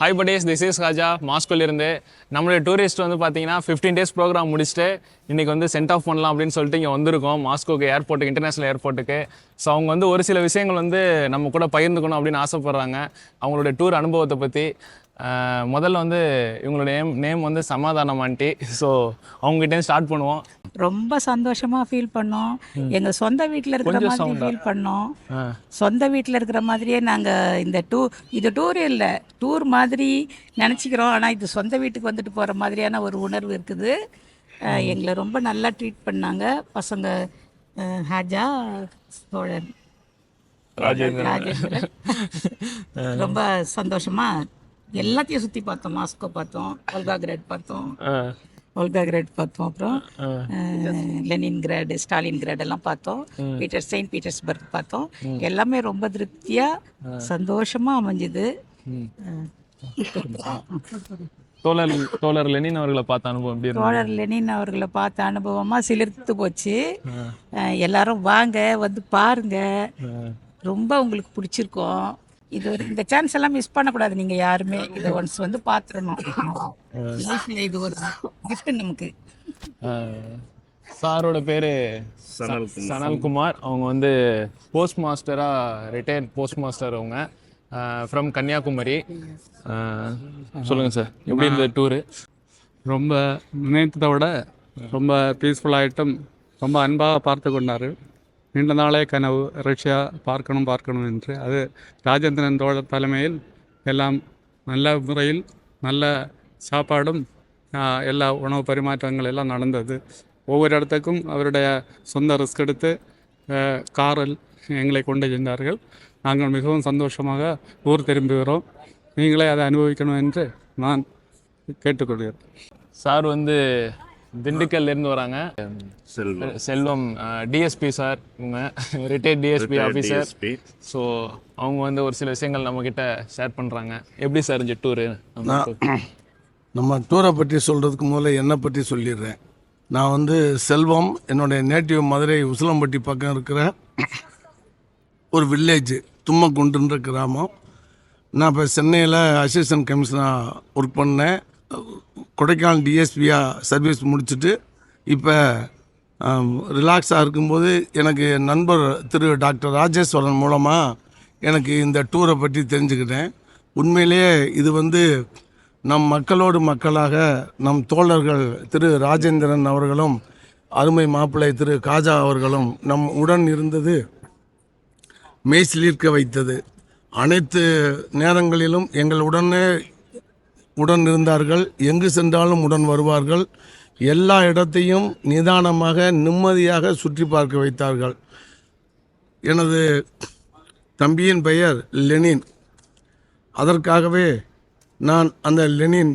Hi buddies this is Raja மாஸ்கோலேருந்து நம்மளுடைய tourist வந்து பார்த்தீங்கன்னா ஃபிஃப்டீன் டேஸ் ப்ரோக்ராம் முடிச்சுட்டு இன்றைக்கி வந்து சென்ட் ஆஃப் பண்ணலாம் அப்படின்னு சொல்லிட்டு இங்கே வந்திருக்கோம். மாஸ்கோக்கு ஏர்போர்ட்டுக்கு இன்டர்நேஷனல் ஏர்போர்ட்டுக்கு ஸோ அவங்க வந்து ஒரு சில விஷயங்கள் வந்து நம்ம கூட பகிர்ந்துக்கணும் அப்படின்னு ஆசைப்பட்றாங்க. அவங்களுடைய டூர் அனுபவத்தை பற்றி முதல்ல வந்து இவங்களுடைய நேம் நேம் வந்து சமாதானம் ஆண்டி. ஸோ அவங்ககிட்டே ஸ்டார்ட் பண்ணுவோம். ரொம்ப சந்தோஷமா ஃபீல் பண்ணோம். எங்க சொந்த வீட்ல இருக்கிற மாதிரி ஃபீல் பண்ணோம். சொந்த வீட்ல இருக்கிற மாதிரியே நாங்க இந்த டூர் இது டூர் இல்ல. டூர் மாதிரி நினச்சிக்கிறோம். ஆனா இது சொந்த வீட்டுக்கு வந்துட்டு போற மாதிரியான ஒரு உணர்வு இருக்குது. எங்களை ரொம்ப நல்லா ட்ரீட் பண்ணாங்க. பசங்க ஹாஜா சோழன் ராஜேந்திரன். ரொம்ப சந்தோஷமா எல்லாத்தையும் சுத்தி பார்த்தோம். மாஸ்கோ பார்த்தோம். ஒல்கா கிரேட் பார்த்தோம். ஒல்கா கிரேட் பார்த்தோம். அப்புறம் லெனின் கிராட் ஸ்டாலின் கிராட் எல்லாம் பார்த்தோம். பீட்டர் செயின்ட் பீட்டர்ஸ்பர்க் பார்த்தோம். எல்லாமே ரொம்ப திருப்தியா சந்தோஷமா அமைஞ்சுது. தோழர் தோழர் லெனின் அவர்களை பார்த்த அனுபவம் எப்படி தோழர் லெனின் அவர்களை பார்த்த அனுபவமா சிலிர்த்து போச்சு. எல்லாரும் வாங்க வந்து பாருங்க. ரொம்ப உங்களுக்கு பிடிச்சிருக்கோம். இது ஒரு இந்த சான்ஸ் எல்லாம் மிஸ் பண்ணக்கூடாது. நீங்க யாருமே இதை ஒன்ஸ் வந்து பார்த்துடணும் லைஃப்ல இது ஒரு கிஃப்ட் நமக்கு. சாரோட பேரு சனல்குமார். அவங்க வந்து போஸ்ட் மாஸ்டராக ரிட்டையர்ட் போஸ்ட் மாஸ்டர் அவங்க ஃப்ரம் கன்னியாகுமரி சொல்லுங்க சார் எப்படி இருந்தது டூரு ரொம்ப நினைத்ததை விட ரொம்ப பீஸ்ஃபுல்லாகிட்டும் ரொம்ப அன்பாக பார்த்து கொண்டார். நீண்ட நாளே கனவு ரஷ்யா பார்க்கணும் பார்க்கணும் என்று. அது ராஜேந்திரன் தோழர் தலைமையில் எல்லாம் நல்ல முறையில் நல்ல சாப்பாடும் எல்லா உணவு பரிமாற்றங்கள் எல்லாம் நடந்தது. ஒவ்வொரு இடத்துக்கும் அவருடைய சொந்த ரிஸ்க் எடுத்து காரில் எங்களை கொண்டு சென்றார்கள். நாங்கள் மிகவும் சந்தோஷமாக ஊர் திரும்புகிறோம். நீங்களே அதை அனுபவிக்கணும் என்று நான் கேட்டுக்கொள்கிறேன். சார் வந்து திண்டுக்கல்ல இருந்து வராங்க. செல்வம். செல்வம் டிஎஸ்பி சார் இவங்க. ரிட்டையர்ட் டிஎஸ்பி ஆஃபீஸர் ஸோ அவங்க வந்து ஒரு சில விஷயங்கள் நம்ம கிட்ட ஷேர் பண்ணுறாங்க எப்படி சார் இருந்துச்சு டூரு நம்ம டூரை பற்றி சொல்கிறதுக்கு முதல்ல என்னை பற்றி சொல்லிடுறேன். நான் வந்து செல்வம் என்னுடைய நேட்டிவ் மதுரை உசிலம்பட்டி பக்கம் இருக்கிற ஒரு வில்லேஜ் தும்மக்குண்டுன்ற கிராமம். நான் இப்போ சென்னையில் அசிஸ்டன்ட் கமிஷனாக ஒர்க் பண்ணேன். கொடைக்கானல் டிஎஸ்பியாக சர்வீஸ் முடிச்சுட்டு இப்போ ரிலாக்ஸாக இருக்கும்போது எனக்கு நண்பர் திரு டாக்டர் ராஜேஸ்வரன் மூலமாக எனக்கு இந்த டூரை பற்றி தெரிஞ்சுக்கிட்டேன். உண்மையிலேயே இது வந்து நம் மக்களோடு மக்களாக நம் தோழர்கள் திரு ராஜேந்திரன் அவர்களும் அருமை மாப்பிள்ளை திரு காஜா அவர்களும் நம் உடன் இருந்தது மெய்சிலிர்க்க வைத்தது. அனைத்து நேரங்களிலும் எங்கள் உடனே உடன் இருந்தார்கள் எங்கு சென்றாலும் உடன் வருவார்கள். எல்லா இடத்தையும் நிதானமாக நிம்மதியாக சுற்றி பார்க்க வைத்தார்கள். எனது தம்பியின் பெயர் லெனின். அதற்காகவே நான் அந்த லெனின்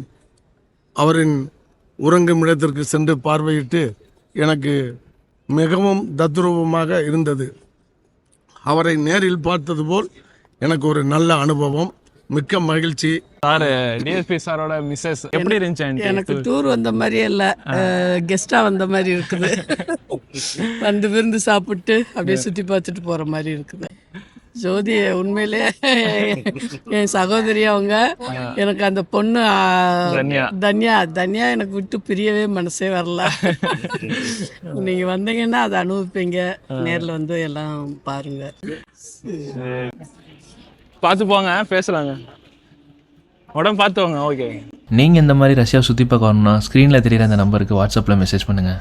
அவரின் உறங்கும் இடத்திற்கு சென்று பார்வையிட்டு எனக்கு மிகவும் தத்ரூபமாக இருந்தது. அவரை நேரில் பார்த்தது போல் எனக்கு ஒரு நல்ல அனுபவம். மிக்க மகிழ்ச்சி. சார் டிஎஸ்பி சாரோட மிஸ்ஸஸ் எப்படி இருந்துச்சு? எனக்கு டூர் வந்த மாதிரியே இல்லை. கெஸ்டா வந்த மாதிரி இருக்குது. வந்து விருந்து சாப்பிட்டு அப்படியே சுற்றி பார்த்துட்டு போற மாதிரி இருக்குது. ஜோதி உண்மையிலே என் சகோதரி அவங்க. எனக்கு அந்த பொண்ணு தன்யா. தன்யா. தன்யா எனக்கு விட்டு பிரியவே மனசே வரல. நீங்க வந்தீங்கன்னா அதை அனுபவிப்பீங்க. நேர்ல வந்து எல்லாம் பாருங்க. பார்த்து போங்க பேசலாங்க. உடம்பு பார்த்து வாங்க ஓகே நீங்கள் இந்த மாதிரி ரஷ்யா சுற்றி பார்க்க வரணும்னா ஸ்க்ரீனில் தெரியிற அந்த நம்பருக்கு வாட்ஸ்அப்பில் மெசேஜ் பண்ணுங்கள்